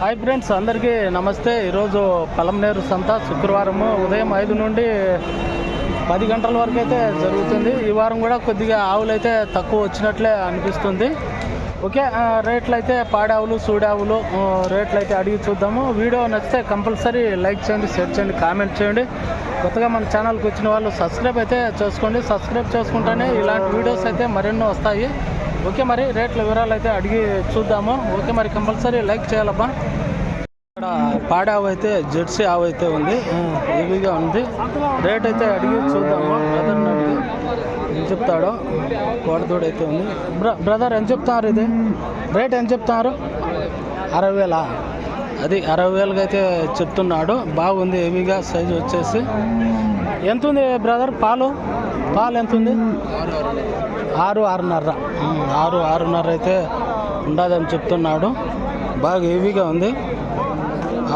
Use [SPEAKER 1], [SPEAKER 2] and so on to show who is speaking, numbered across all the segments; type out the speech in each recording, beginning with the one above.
[SPEAKER 1] Hi friends అందరికీ నమస్తే. ఈరోజు పలంనేరు సంత శుక్రవారము ఉదయం ఐదు నుండి పది గంటల వరకు అయితే జరుగుతుంది. ఈ వారం కూడా కొద్దిగా ఆవులు అయితే తక్కువ వచ్చినట్లే అనిపిస్తుంది. ఓకే రేట్లు అయితే పాడావులు సూడావులు రేట్లు అయితే అడిగి చూద్దాము. వీడియో నచ్చితే కంపల్సరీ లైక్ చేయండి షేర్ చేయండి కామెంట్ చేయండి. కొత్తగా మన ఛానల్కి వచ్చిన వాళ్ళు సబ్స్క్రైబ్ అయితే చేసుకోండి. సబ్స్క్రైబ్ చేసుకుంటేనే ఇలాంటి వీడియోస్ అయితే మరెన్నో వస్తాయి. ఓకే మరి రేట్ల వివరాలు అయితే అడిగి చూద్దాము. ఓకే మరి కంపల్సరీ లైక్ చేయాలబ్బా. ఇక్కడ పాడావు అయితే జెర్సీ ఆవు అయితే ఉంది. హెవీగా ఉంది. రేట్ అయితే అడిగి చూద్దాము. బ్రదర్ని అడిగి ఏం చెప్తాడో కోడదూడ అయితే ఉంది. బ్ర బ్రదర్ ఎంత చెప్తున్నారు ఇది? రేట్ ఎంత చెప్తున్నారు? అరవై వేలా? అది అరవై వేలకి అయితే చెప్తున్నాడు. బాగుంది హెవీగా సైజు వచ్చేసి. ఎంత ఉంది బ్రదర్ పాలు? పాలు ఎంత ఉంది? ఆరు ఆరున్నర. ఆరు ఆరున్నర అయితే ఉండదని చెప్తున్నాడు. బాగా హెవీగా ఉంది.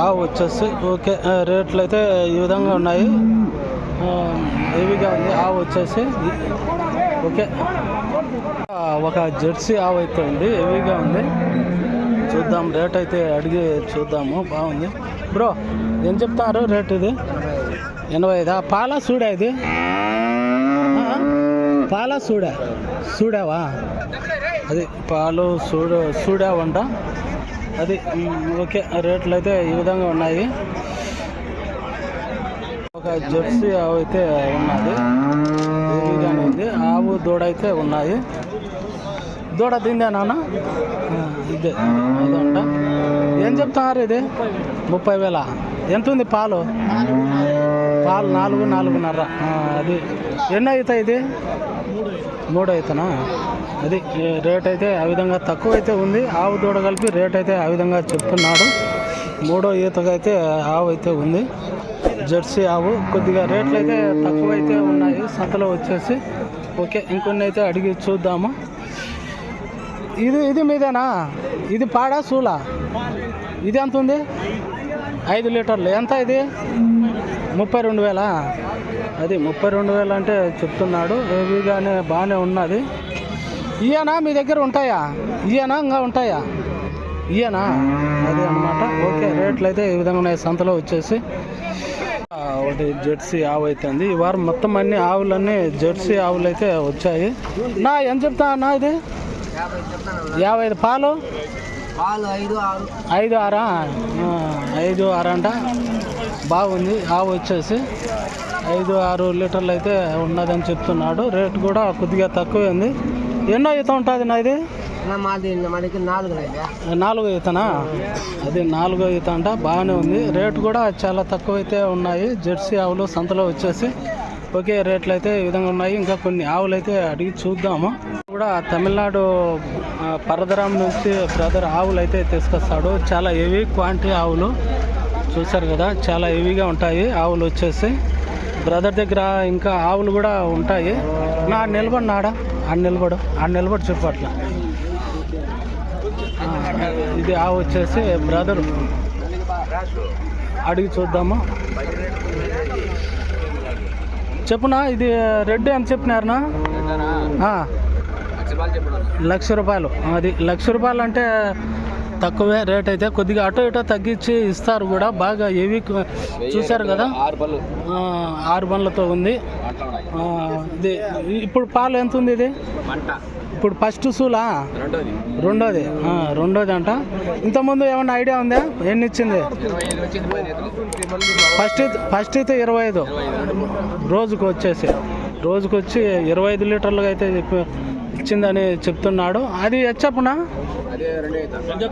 [SPEAKER 1] ఆవు వచ్చేసి ఓకే రేట్లు అయితే ఈ విధంగా ఉన్నాయి. హెవీగా ఉంది. ఆవు వచ్చేసి ఓకే. ఒక జెర్సీ ఆవు అయితే ఉంది. హెవీగా ఉంది. చూద్దాం రేట్ అయితే అడిగి చూద్దాము. బాగుంది. బ్రో ఏం చెప్తారు రేట్ ఇది? ఎనభై ఐదా? పాల సూడా ఇది? పాలా సూడా? సూడావా? అది పాలు సూడ సూడావంట. అది మ్, ఓకే రేట్లు అయితే ఈ విధంగా ఉన్నాయి. ఒక జెర్సీ ఆవు అయితే ఉన్నది. ఉంది. ఆవు దూడ అయితే ఉన్నాయి దూడ తిందే నాన్న? ఇదే అదంట. ఏం చెప్తున్నారు ఇది? ముప్పై వేల? ఎంత ఉంది పాలు? పాలు నాలుగు నాలుగున్నర. అది. ఎన్ని అవుతాయి ఇది? మూడు అవుతానా అది రేట్ అయితే ఆ విధంగా తక్కువ అయితే ఉంది. ఆవు దూడ కలిపి రేట్ అయితే ఆ విధంగా చెప్తున్నాడు. మూడో ఈతగా అయితే ఆవు అయితే ఉంది. జెర్సీ ఆవు కొద్దిగా రేట్లు అయితే తక్కువ అయితే ఉన్నాయి. సంతలో వచ్చేసి ఓకే ఇంకొన్ని అయితే అడిగి చూద్దాము. ఇది ఇది మీదేనా? ఇది పాడా సూలా? ఇది ఎంత ఉంది? ఐదు లీటర్లు. ఎంత ఇది? ముప్పై రెండు వేలా? అది ముప్పై రెండు వేలు అంటే చెప్తున్నాడు. హెవీగానే బాగానే ఉన్నది. ఇయనా మీ దగ్గర ఉంటాయా? ఇయనా ఇంకా ఉంటాయా? ఇయనా అదే అనమాట ఓకే రేట్లు అయితే ఈ విధంగా ఉన్నాయి. సంతలో వచ్చేసి. ఒకటి జెర్సీ ఆవు అయితే ఉంది. ఈ వారం మొత్తం అన్ని ఆవులన్నీ జెర్సీ ఆవులు అయితే వచ్చాయి. నా ఎంత చెప్తా అన్నా ఇది? యాభై ఐదు పాలు
[SPEAKER 2] ఐదు ఆరు.
[SPEAKER 1] ఐదు ఆరా? ఆ, ఐదు ఆరు అంట. బాగుంది. ఆవు వచ్చేసి ఐదు ఆరు లీటర్లు అయితే ఉన్నదని చెప్తున్నాడు. రేట్ కూడా కొద్దిగా తక్కువే ఉంది. ఎన్నో ఈత ఉంటుంది నా ఇది?
[SPEAKER 2] నాలుగు
[SPEAKER 1] ఈతనా? అది నాలుగో ఈత అంట. బాగానే ఉంది. రేట్ కూడా చాలా తక్కువ అయితే ఉన్నాయి. జెర్సీ ఆవులు సంతలో వచ్చేసి ఒకే రేట్లు అయితే ఈ విధంగా ఉన్నాయి. ఇంకా కొన్ని ఆవులు అయితే అడిగి చూద్దాము. కూడా తమిళనాడు పరదరాం నుంచి బ్రదర్ ఆవులు అయితే తీసుకొస్తాడు. చాలా హెవీ క్వాంటిటీ ఆవులు. చూసారు కదా చాలా హెవీగా ఉంటాయి. ఆవులు వచ్చేసి బ్రదర్ దగ్గర ఇంకా ఆవులు కూడా ఉంటాయి. నా నిలబడి నాడా ఆ నిలబడు ఆ నిలబడి చెప్పు అట్లా. ఇది ఆవు వచ్చేసి బ్రదర్. అడిగి చూద్దాము. చెప్పునా ఇది రెడ్ అని చెప్పినారనా? లక్ష రూపాయలు. అది లక్ష రూపాయలు అంటే తక్కువే రేట్ అయితే కొద్దిగా అటో ఇటో తగ్గించి ఇస్తారు కూడా. బాగా ఏవి చూశారు కదా? ఆరు బండ్లతో ఉంది. ఇది ఇప్పుడు పాలు ఎంత ఉంది ఇది? ఇప్పుడు ఫస్ట్ సూలా? రెండోది. రెండోది. అంట. ఇంతకుముందు ఏమన్నా ఐడియా ఉందా? ఎన్ని ఇచ్చింది? ఫస్ట్ ఫస్ట్ అయితే ఇరవై ఐదు. రోజుకు వచ్చేసి. రోజుకు వచ్చి ఇరవై ఐదు లీటర్లుగా అయితే ఇచ్చిందని చెప్తున్నాడు. అది ఎచ్చప్పునా?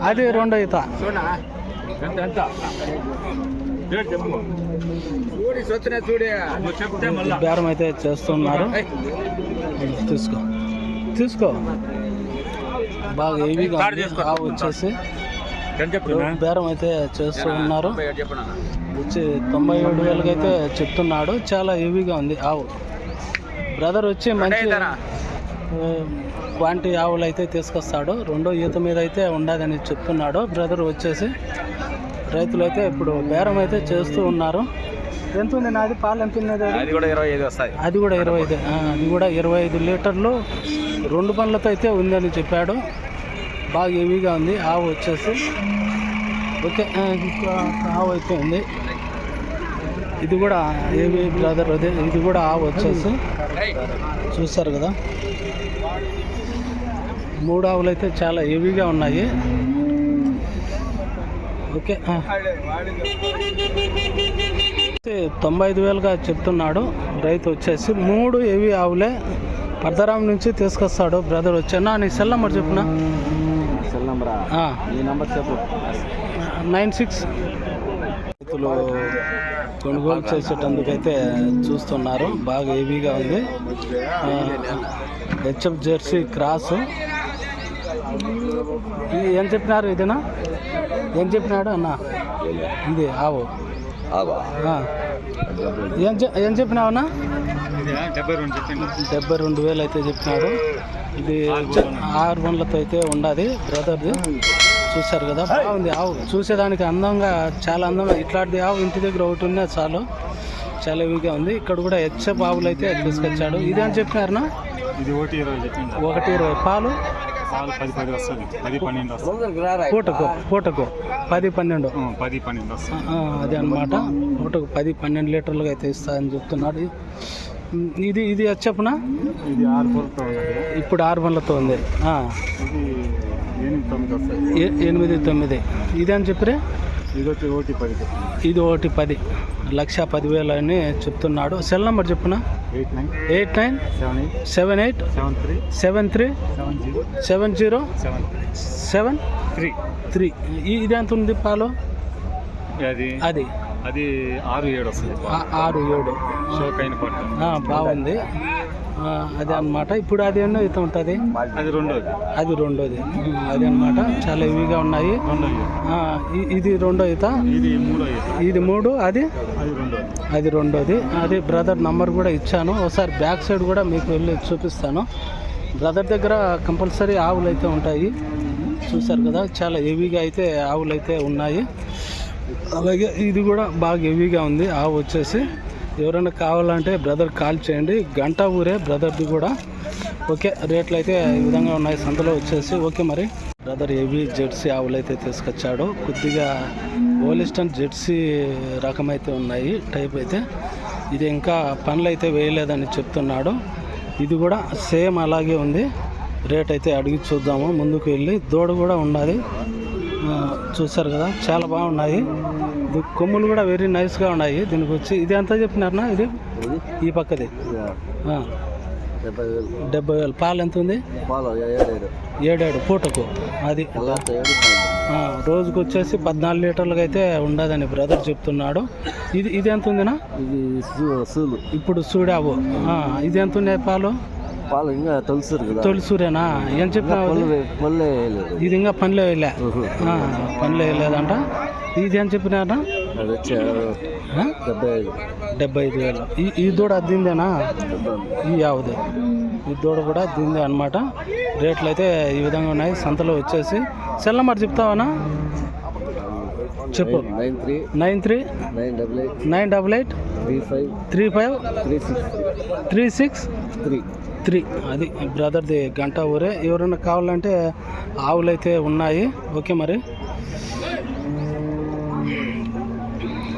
[SPEAKER 1] అది రెండో ఈత ఈ బేరం అయితే చేస్తున్నారు. తీసుకో. తీసుకో. బాగా. ఆవు వచ్చేసి బేరం అయితే చేస్తూ ఉన్నారు. వచ్చి తొంభై ఏడు వేలకి అయితే చెప్తున్నాడు. చాలా హెవీగా ఉంది. ఆవు. బ్రదర్ వచ్చి మంచి క్వాంటిటీ ఆవులు అయితే తీసుకొస్తాడు. రెండో ఈత మీద అయితే ఉండదని చెప్తున్నాడు. బ్రదర్ వచ్చేసి రైతులు అయితే ఇప్పుడు బేరం అయితే చేస్తూ ఉన్నారు. ఎంత ఉంది నాది? పాలు ఎంత ఉన్నది అది?
[SPEAKER 3] కూడా ఇరవై ఐదు వస్తాయి.
[SPEAKER 1] అది కూడా ఇరవై ఐదు. అది కూడా ఇరవై ఐదు లీటర్లు రెండు పనులతో అయితే ఉందని చెప్పాడు. బాగా హెవీగా ఉంది. ఆవు వచ్చేసి. ఓకే ఆవు అయితే ఉంది. ఇది కూడా ఏవి బ్రదర్ అదే ఇది కూడా ఆవు వచ్చేసి. చూస్తారు కదా. మూడు ఆవులు అయితే చాలా హెవీగా ఉన్నాయి. ఓకే తొంభై ఐదు వేలుగా చెప్తున్నాడు రైతు వచ్చేసి. మూడు హెవీ ఆవులే పర్దరాం నుంచి తీసుకొస్తాడు బ్రదర్ వచ్చానా నీ సెల్ నెంబర్ చెప్పునా
[SPEAKER 2] సెల్ నంబరా ఈ నంబర్ చెప్పు.
[SPEAKER 1] నైన్ సిక్స్ రైతులు కొనుగోలు చేసేటందుకైతే చూస్తున్నారు. బాగా హెవీగా ఉంది. HF jersey cross. ఇది ఏం చెప్పినారు ఇదేనా? ఏం చెప్పినాడు అన్న? ఇది ఆవు. ఏం ఏం చెప్పినావు అన్న?
[SPEAKER 2] డెబ్బై రెండు
[SPEAKER 1] వేలు అయితే చెప్పినాడు ఇది ఆరు వందలతో అయితే ఉండదు బ్రదర్ది. చూశారు కదా? బాగుంది. ఆవు చూసేదానికి అందంగా చాలా అందంగా ఇట్లాంటి ఆవు ఇంటి దగ్గర ఒకటి ఉన్నా చాలు. చాలా హెవీగా ఉంది. ఇక్కడ కూడా హెచ్ఎఫ్ ఆవులు అయితే తీసుకొచ్చాడు. ఇది అని చెప్పినారనా
[SPEAKER 3] ఇది ఒకటి ఇరవై
[SPEAKER 1] ఒకటి ఇరవై. పాలు?
[SPEAKER 3] పది పది వస్తుంది. పది పన్నెండు వస్తుంది.
[SPEAKER 1] పూటకు పూటకు. పది పన్నెండు.
[SPEAKER 3] పది పన్నెండు వస్తుంది.
[SPEAKER 1] అదే అనమాట పూటకు పది పన్నెండు లీటర్లుగా అయితే ఇస్తాయని చెప్తున్నాడు. ఇది ఇది చెప్పనా
[SPEAKER 3] ఇది ఆరు పొలతో ఉన్నది
[SPEAKER 1] ఇప్పుడు ఆరు వందలతో ఉంది.
[SPEAKER 3] ఇది ఎనిమిది తొమ్మిది
[SPEAKER 1] ఇది అని చెప్పిరే?
[SPEAKER 3] ఇది ఒకటి పది
[SPEAKER 1] ఇది ఒకటి పది. లక్ష పదివేలు అని చెప్తున్నాడు. సెల్ నెంబర్ చెప్పున?
[SPEAKER 3] Eight nine.
[SPEAKER 1] Eight nine.
[SPEAKER 3] Seven eight.
[SPEAKER 1] Seven eight.
[SPEAKER 3] Seven three.
[SPEAKER 1] Seven three.
[SPEAKER 3] Seven zero.
[SPEAKER 1] Seven zero.
[SPEAKER 3] Seven three.
[SPEAKER 1] Seven
[SPEAKER 3] three.
[SPEAKER 1] ఇది ఎంత ఉంది పాలు?
[SPEAKER 3] అది.
[SPEAKER 1] అది.
[SPEAKER 3] అది ఆరు ఏడు వస్తుంది.
[SPEAKER 1] ఆరు ఏడు.
[SPEAKER 3] షోక్ అయిన
[SPEAKER 1] బాగుంది. అదే అన్నమాట. ఇప్పుడు అది ఎన్నో అయితే ఉంటుంది?
[SPEAKER 3] అది రెండోది.
[SPEAKER 1] అది రెండోది. అదే అన్నమాట. చాలా హెవీగా ఉన్నాయి. ఇది రెండో ఈత?
[SPEAKER 3] ఇది మూడో
[SPEAKER 1] ఇది అది?
[SPEAKER 3] అది రెండోది.
[SPEAKER 1] అది రెండోది. అది బ్రదర్ నంబర్ కూడా ఇచ్చాను. ఒకసారి బ్యాక్ సైడ్ కూడా మీకు వెళ్ళి చూపిస్తాను. బ్రదర్ దగ్గర కంపల్సరీ ఆవులు అయితే ఉంటాయి. చూసారు కదా చాలా హెవీగా అయితే ఆవులు అయితే ఉన్నాయి. అలాగే ఇది కూడా బాగా హెవీగా ఉంది. ఆవు వచ్చేసి ఎవరైనా కావాలంటే బ్రదర్ కాల్ చేయండి. గంట ఊరే బ్రదర్ది కూడా. ఓకే రేట్లు అయితే ఈ విధంగా ఉన్నాయి. సంతలో వచ్చేసి ఓకే మరి. బ్రదర్ హెవీ జెర్సీ ఆవులు అయితే తీసుకొచ్చాడు. కొద్దిగా ఓలిస్టన్ జెర్సీ రకం అయితే ఉన్నాయి టైప్ అయితే. ఇది ఇంకా పనులు అయితే వేయలేదని చెప్తున్నాడు. ఇది కూడా సేమ్ అలాగే ఉంది. రేట్ అయితే అడిగి చూద్దాము. ముందుకు వెళ్ళి దూడ కూడా ఉన్నది. చూసారు కదా చాలా బాగున్నాయి. కొమ్ములు కూడా వెరీ నైస్గా ఉన్నాయి. దీనికి వచ్చి ఇది ఎంత చెప్పినారనా ఇది? ఈ పక్కది.
[SPEAKER 2] డెబ్బై వేలు.
[SPEAKER 1] పాలు ఎంత ఉంది? ఏడేడు. పూటకు. అది. రోజుకు వచ్చేసి పద్నాలుగు లీటర్లుగా అయితే ఉండదని బ్రదర్ చెప్తున్నాడు. ఇది ఇది ఎంత ఉందినా? ఇప్పుడు ఆ, ఇది ఎంత ఉన్నాయి పాలు?
[SPEAKER 2] పాలు ఇంకా తొలుసురు
[SPEAKER 1] తొలిసూరేనా? ఏం
[SPEAKER 2] వేయలేదు.
[SPEAKER 1] ఇది ఇంకా పనిలో వెళ్ళా ఆ, పనిలో వెళ్ళలేదంట ఇది ఏం చెప్పినారా?
[SPEAKER 2] డెబ్బై ఐదు.
[SPEAKER 1] వేలు. ఈ ఈ దూడ అద్దిందేనా? ఈ యావది ఈ దూడ కూడా అద్దిందే అనమాట రేట్లు అయితే ఈ విధంగా ఉన్నాయి. సంతలో వచ్చేసి. సెల్ నెంబర్ చెప్తావనా? చెప్పు.
[SPEAKER 2] Nine three.
[SPEAKER 1] Nine three.
[SPEAKER 2] Nine double eight.
[SPEAKER 1] Nine double eight.
[SPEAKER 2] Three five.
[SPEAKER 1] Three five.
[SPEAKER 2] Three six.
[SPEAKER 1] Three six.
[SPEAKER 2] Three.
[SPEAKER 1] Three. అది బ్రదర్ది గంట ఊరే. ఎవరైనా కావాలంటే ఆవులు అయితే ఉన్నాయి. ఓకే మరి.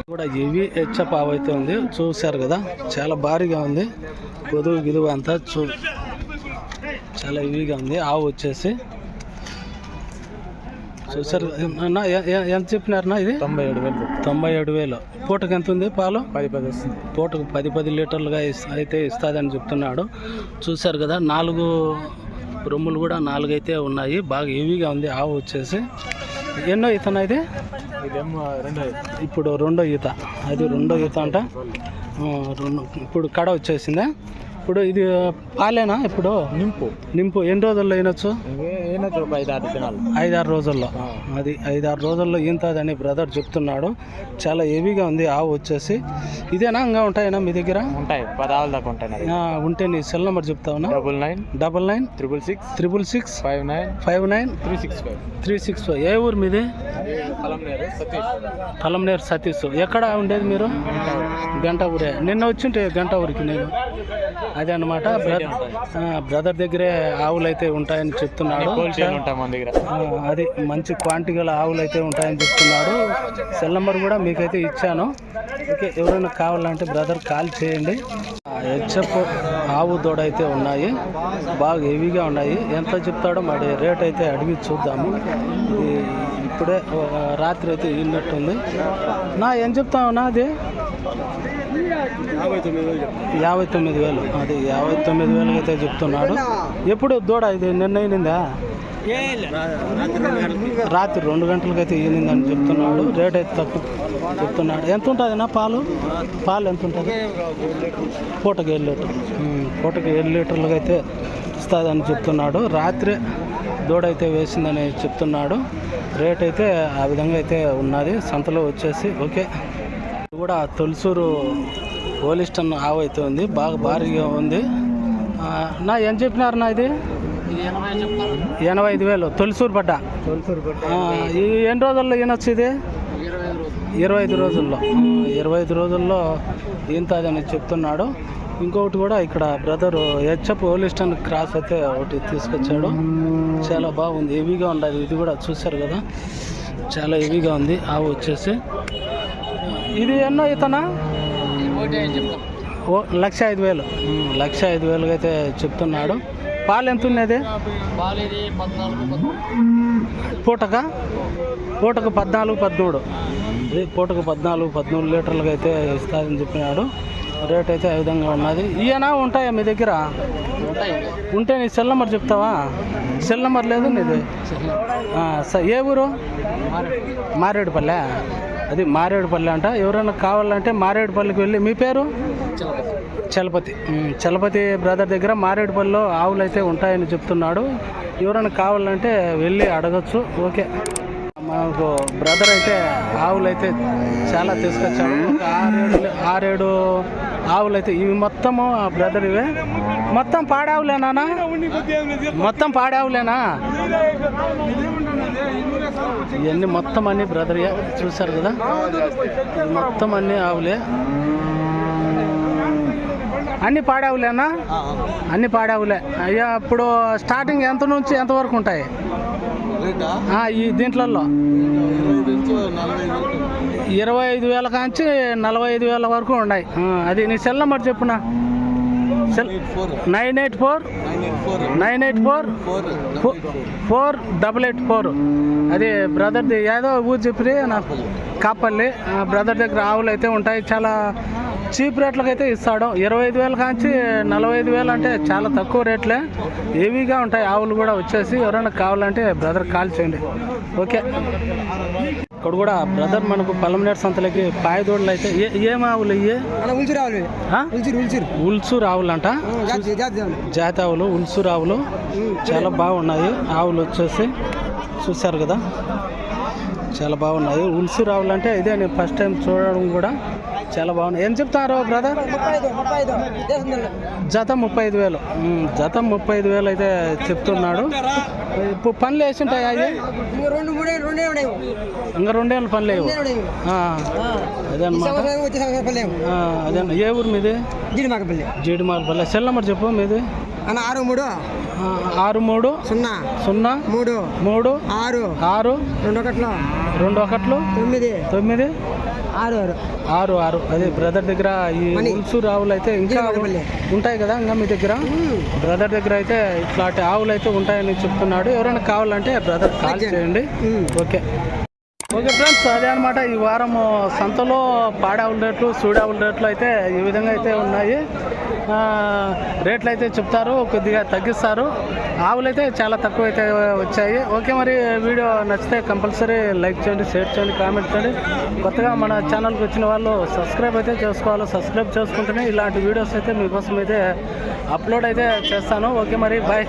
[SPEAKER 1] కూడా హెవీ హెచ్ఎప్ ఆవు అయితే ఉంది. చూశారు కదా. చాలా భారీగా ఉంది. పొదువు గిదువు అంతా చూ చాలా హెవీగా ఉంది. ఆవు వచ్చేసి. చూసారు అన్న ఎంత చెప్పినారన్నా ఇది?
[SPEAKER 3] తొంభై ఏడు వేలు
[SPEAKER 1] తొంభై ఏడు వేలు. పూటకు ఎంత ఉంది పాలు?
[SPEAKER 3] పది పది వస్తుంది.
[SPEAKER 1] పూటకు పది పది లీటర్లుగా అయితే ఇస్తుందని చెప్తున్నాడు. చూశారు కదా నాలుగు రొమ్ములు కూడా నాలుగు అయితే ఉన్నాయి. బాగా హెవీగా ఉంది ఆవు వచ్చేసి. ఎన్నో ఈత ఇది? ఇప్పుడు రెండో ఈత. అది రెండో ఈత అంట. ఇప్పుడు కడ వచ్చేసిందా? ఇప్పుడు ఇది పాలేనా ఇప్పుడు?
[SPEAKER 3] నింపు.
[SPEAKER 1] నింపు. ఎన్ని రోజుల్లో అయినొచ్చు ఐదారు రోజుల్లో. అది ఐదారు రోజుల్లో ఈంతదని బ్రదర్ చెప్తున్నాడు. చాలా హెవీగా ఉంది ఆవు వచ్చేసి. ఇదేనా? ఇంకా ఉంటాయనా మీ దగ్గర?
[SPEAKER 3] ఉంటాయి. పదాలు దాకా ఉంటాయి
[SPEAKER 1] ఉంటే నీ cell number చెప్తావునా
[SPEAKER 3] double nine
[SPEAKER 1] double nine
[SPEAKER 3] triple six
[SPEAKER 1] triple six
[SPEAKER 3] five nine
[SPEAKER 1] five nine
[SPEAKER 3] three six five.
[SPEAKER 1] Three six five. ఏ ఊరు మీది?
[SPEAKER 3] పలంనేరు సతీష్.
[SPEAKER 1] ఎక్కడ ఉండేది మీరు? గంట ఊరే. నిన్న వచ్చింటే గంట ఊరికి నేను. అదే అనమాట బ్రదర్ దగ్గరే ఆవులు అయితే ఉంటాయని చెప్తున్నాడు. అది మంచి క్వాంటిటీ గల ఆవులు అయితే ఉంటాయని చెప్తున్నాడు. సెల్ నెంబర్ కూడా మీకైతే ఇచ్చాను. ఓకే ఎవరైనా కావాలంటే బ్రదర్ కాల్ చేయండి. హెచ్ఎఫ్ ఆవు దూడ అయితే ఉన్నాయి. బాగా హెవీగా ఉన్నాయి. ఎంత చెప్తాడో మరి రేట్ అయితే అడిగి చూద్దాము. ఇది ఇప్పుడే రాత్రి అయితే ఇన్నట్టుంది నా ఏం చెప్తావు నా అది? యాభై తొమ్మిది వేలు అది యాభై తొమ్మిది వేలు. అయితే చెప్తున్నాడు. ఎప్పుడు దూడ ఇది నిన్న అయినిందా రాత్రి రెండు గంటలకైతే ఈనిందని చెప్తున్నాడు. రేట్ అయితే తక్కువ చెప్తున్నాడు. ఎంత ఉంటుంది నా పాలు? పాలు ఎంత ఉంటుంది పూటకి ఏడు లీటర్ పూటకి ఏడు లీటర్లకు అయితే ఇస్తుందని చెప్తున్నాడు. రాత్రి దూడ అయితే వేసిందని చెప్తున్నాడు. రేట్ అయితే ఆ విధంగా అయితే ఉన్నది. సంతలో వచ్చేసి ఓకే. ఇది కూడా తొలిసూరు ఓలిస్టన్ ఆవు అయితే ఉంది. బాగా భారీగా ఉంది. నా ఏం చెప్పినారు నా ఇది? ఎనభై ఐదు వేలు. తొలిసూరు పడ్డ? ఈ ఎన్ని రోజుల్లో ఈనొచ్చు ఇది ఇరవై ఐదు రోజుల్లో. ఇరవై ఐదు రోజుల్లో ఈంతదని చెప్తున్నాడు. ఇంకొకటి కూడా ఇక్కడ బ్రదర్ హెచ్ఎఫ్ ఓలిస్టన్ క్రాస్ అయితే ఒకటి తీసుకొచ్చాడు. చాలా బాగుంది. హెవీగా ఉండాలి. ఇది కూడా చూశారు కదా. చాలా హెవీగా ఉంది. ఆవు వచ్చేసి. ఇది ఎన్నో ఇతనా? ఓ లక్ష ఐదు వేలు. లక్ష ఐదు వేలుగా అయితే చెప్తున్నాడు. పాలు ఎంత ఉన్నది? పూటక? పూటకు పద్నాలుగు పదమూడు. ఇది పూటకు పద్నాలుగు పదమూడు లీటర్లకు అయితే ఇస్తారని చెప్పినాడు. రేట్ అయితే ఆ విధంగా ఉన్నది? ఈయన ఉంటాయా మీ దగ్గర? ఉంటే నీ సెల్ నెంబర్ చెప్తావా? సెల్ నెంబర్ లేదు నీది. ఏ ఊరు? మారేడుపల్లె. అది మారేడుపల్లి అంట. ఎవరైనా కావాలంటే మారేడుపల్లికి వెళ్ళి మీ పేరు? చలపతి. చలపతి. బ్రదర్ దగ్గర మారేడుపల్లిలో ఆవులు అయితే ఉంటాయని చెప్తున్నాడు. ఎవరైనా కావాలంటే వెళ్ళి అడగచ్చు. ఓకే. మాకు బ్రదర్ అయితే ఆవులు అయితే చాలా తీసుకొచ్చాడు. ఒక ఆరేడు ఆరేడు ఆవులు అయితే ఇవి మొత్తము ఆ బ్రదర్ ఇవే. మొత్తం పాడావులేనా మొత్తం పాడావులేనా? ఇవన్నీ మొత్తం అన్ని బ్రదర్ చూశారు కదా? మొత్తం అన్ని ఆవులే. అన్ని పాడావులేనా? అన్ని పాడావులే. అయ్యా ఇప్పుడు స్టార్టింగ్ ఎంత నుంచి ఎంత వరకు ఉంటాయి? ఈ దీంట్లలో ఇరవై ఐదు వేల కాంచి నలభై ఐదు వేల వరకు ఉన్నాయి. అది నీ cell number చెప్పునా? Cell nine eight four. Nine eight four? Four. Double eight four. అది బ్రదర్ది ఏదో ఊరు చెప్పి నాకు కాపల్లి. బ్రదర్ దగ్గర ఆవులు అయితే ఉంటాయి. చాలా చీప్ రేట్లకు అయితే ఇస్తాడు. ఇరవై ఐదు వేల కాంచి నలభై ఐదు వేలు అంటే చాలా తక్కువ రేట్లే. హెవీగా ఉంటాయి ఆవులు కూడా వచ్చేసి. ఎవరైనా కావాలంటే బ్రదర్ కాల్ చేయండి. ఓకే. ఇక్కడ కూడా బ్రదర్ మనకు పలమనేరు సంతలకి పాయదోడులు అయితే ఏ ఏం ఆవులు ఇయ్యి?
[SPEAKER 4] ఉల్చి రావాలి
[SPEAKER 1] ఆ?
[SPEAKER 4] ఉల్చి ఉల్చి
[SPEAKER 1] ఉల్సు ఆవులు అంట
[SPEAKER 4] జాతి
[SPEAKER 1] ఆవులు. ఉల్సు ఆవులు చాలా బాగున్నాయి. ఆవులు వచ్చేసి చూశారు కదా? చాలా బాగున్నాయి. ఉల్సు ఆవులు అంటే ఇదే నేను ఫస్ట్ టైం చూడడం కూడా. చాలా బాగున్నాయి. ఏం చెప్తారు బ్రదర్ జత ముప్పై ఐదు వేలు. జత ముప్పై ఐదు వేలు అయితే చెప్తున్నాడు. ఇప్పుడు పనులు వేసి ఉంటాయి అవి
[SPEAKER 4] ఇంకా
[SPEAKER 1] రెండేళ్ళు పనులు లేవు. అదే అదే. ఏ ఊరు మీది?
[SPEAKER 4] జీడి మాకపల్లి
[SPEAKER 1] జీడిమాలపల్లె సెల్ నెంబర్ చెప్పు మీది.
[SPEAKER 4] అన్న ఆరు మూడు.
[SPEAKER 1] ఆరు మూడు.
[SPEAKER 4] సున్నా.
[SPEAKER 1] సున్నా.
[SPEAKER 4] మూడు.
[SPEAKER 1] మూడు.
[SPEAKER 4] ఆరు.
[SPEAKER 1] ఆరు.
[SPEAKER 4] రెండు ఒకట్లో.
[SPEAKER 1] రెండు ఒకట్లు
[SPEAKER 4] తొమ్మిది.
[SPEAKER 1] తొమ్మిది?
[SPEAKER 4] ఆరు ఆరు
[SPEAKER 1] ఆరు. ఆరు అదే బ్రదర్ దగ్గర ఈ. ఉల్సు ఆవులు అయితే ఇంకా. ఉంటాయి కదా ఇంకా మీ దగ్గర? బ్రదర్ దగ్గర అయితే ఇట్లాంటి ఆవులు అయితే ఉంటాయని చెప్తున్నాడు. ఎవరైనా కావాలంటే బ్రదర్ కాల్ చేయండి. ఓకే. ఓకే ఫ్రెండ్స్ అదే అనమాట ఈ వారం సంతలో పాడావుల రేట్లు సూడావుల రేట్లు అయితే ఈ విధంగా అయితే ఉన్నాయి. రేట్లు అయితే చెప్తారు కొద్దిగా తగ్గిస్తారు. ఆవులు అయితే చాలా తక్కువ అయితే వచ్చాయి. ఓకే మరి వీడియో నచ్చితే కంపల్సరీ లైక్ చేయండి షేర్ చేయండి కామెంట్ చేయండి. కొత్తగా మన ఛానల్కి వచ్చిన వాళ్ళు సబ్స్క్రైబ్ అయితే చేసుకోవాలి. సబ్స్క్రైబ్ చేసుకుంటేనే ఇలాంటి వీడియోస్ అయితే మీకోసం అయితే అప్లోడ్ అయితే చేస్తాను. ఓకే మరి బాయ్.